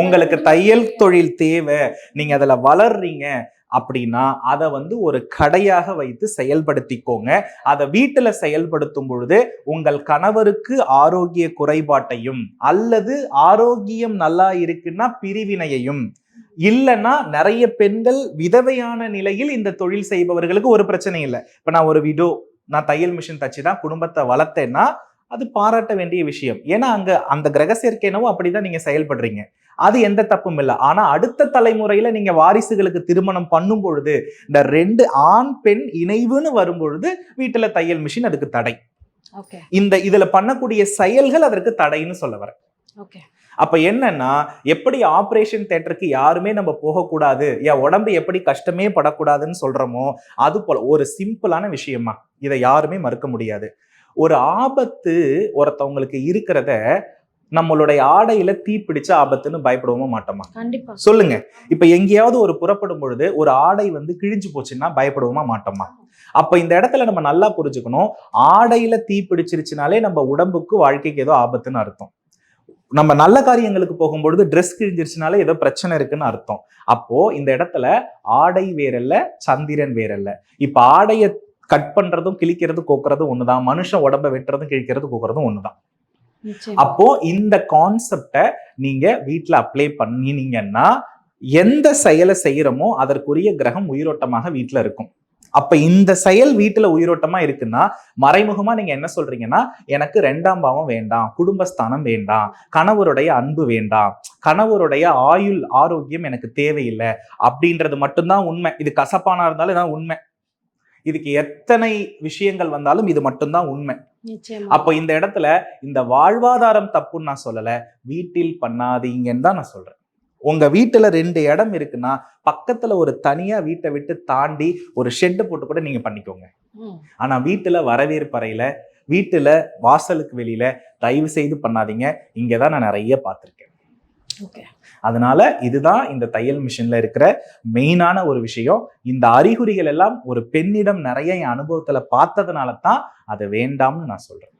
உங்களுக்கு தையல் தொழில் தேவை. நீங்க அதுல வளர்றீங்க அப்படின்னா அதை வந்து ஒரு கடையாக வைத்து செயல்படுத்திக்கோங்க. அதை வீட்டுல செயல்படுத்தும் பொழுது உங்கள் கணவருக்கு ஆரோக்கிய குறைபாட்டையும் அல்லது ஆரோக்கியம் நல்லா இருக்குன்னா பிரிவினையையும். இல்லைன்னா நிறைய பெண்கள் விதவையான நிலையில் இந்த தொழில் செய்பவர்களுக்கு ஒரு பிரச்சனை இல்லை. இப்ப நான் ஒரு விடோ நான் தையல் மிஷின் தச்சு தான் குடும்பத்தை வளர்த்தேன்னா அது பாராட்ட வேண்டிய விஷயம். ஏன்னா அங்க அந்த கிரக சேர்க்கைனவோ அப்படிதான் நீங்க செயல்படுறீங்க. அது எந்த தப்பும் இல்லை. ஆனா அடுத்த தலைமுறையில நீங்க வாரிசுகளுக்கு திருமணம் பண்ணும் பொழுது இந்த ரெண்டு ஆண் பெண் இணைவுன்னு வரும் பொழுது வீட்டுல தையல் மிஷின் அதுக்கு தடை. இந்த இதுல பண்ணக்கூடிய செயல்கள் அதற்கு தடைன்னு சொல்ல வரேன். ஓகே அப்ப என்னன்னா எப்படி ஆபரேஷன் தேட்டருக்கு யாருமே நம்ம போகக்கூடாது என் உடம்பு எப்படி கஷ்டமே படக்கூடாதுன்னு சொல்றோமோ அது போல ஒரு சிம்பிளான விஷயமா இதை யாருமே மறுக்க முடியாது. ஒரு ஆபத்து ஒருத்தவங்களுக்கு இருக்கிறத நம்மளுடைய ஆடையில தீ பிடிச்ச ஆபத்துன்னு பயப்படுவோமா மாட்டோமா? கண்டிப்பா. சொல்லுங்க. இப்ப எங்கேயாவது ஒரு புறப்படும் பொழுது ஒரு ஆடை வந்து கிழிஞ்சு போச்சுன்னா பயப்படுவோமா மாட்டோமா? அப்ப இந்த இடத்துல நம்ம நல்லா புரிஞ்சுக்கணும். ஆடையில தீ பிடிச்சிருச்சுனாலே நம்ம உடம்புக்கு வாழ்க்கைக்கு ஏதோ ஆபத்துன்னு அர்த்தம். நம்ம நல்ல காரியங்களுக்கு போகும்பொழுது ட்ரெஸ் கிழிஞ்சிருச்சுனாலே ஏதோ பிரச்சனை இருக்குன்னு அர்த்தம். அப்போ இந்த இடத்துல ஆடை வேறல்ல சந்திரன் வேறல்ல. இப்ப ஆடைய கட் பண்றதும் கிழிக்கிறதும் கோக்குறதும் ஒண்ணுதான். மனுஷன் உடம்ப வெட்டுறதும் கிழிக்கிறதும் கோக்குறதும் ஒண்ணுதான். அப்போ இந்த கான்செப்டை நீங்க வீட்ல அப்ளை பண்ணினீங்கன்னா எந்த செயலை செய்யறோமோ அதற்குரிய கிரகம் உயிரோட்டமாக வீட்ல இருக்கும். அப்ப இந்த செயல் வீட்டுல உயிரோட்டமா இருக்குன்னா மறைமுகமா நீங்க என்ன சொல்றீங்கன்னா எனக்கு ரெண்டாம் பாவம் வேண்டாம் குடும்பஸ்தானம் வேண்டாம் கணவருடைய அன்பு வேண்டாம் கணவருடைய ஆயுள் ஆரோக்கியம் எனக்கு தேவையில்லை அப்படின்றது மட்டும்தான் உண்மை. இது கசப்பானா இருந்தாலும் இதான் உண்மை. இதுக்கு எத்தனை விஷயங்கள் வந்தாலும் இது மட்டும்தான் உண்மை. அப்போ இந்த இடத்துல இந்த வாழ்வாதாரம் தப்புன்னு நான் சொல்லல வீட்டில் பண்ணாதீங்கன்னு தான் நான் சொல்றேன். உங்க வீட்டுல ரெண்டு இடம் இருக்குன்னா பக்கத்துல ஒரு தனியா வீட்டை விட்டு தாண்டி ஒரு ஷெட்டு போட்டு கூட நீங்க பண்ணிக்கோங்க. ஆனா வீட்டுல வரவேற்பறையில வீட்டுல வாசலுக்கு வெளியில தயவு செய்து பண்ணாதீங்க. இங்கதான் நான் நிறைய பார்த்திருக்கேன். அதனால இதுதான் இந்த தையல் மிஷின்ல இருக்கிற மெயினான ஒரு விஷயம். இந்த அறிகுறிகள் எல்லாம் ஒரு பெண்ணிடம் நிறைய என் அனுபவத்துல பார்த்ததுனால தான் அது வேண்டாம்னு நான் சொல்றேன்.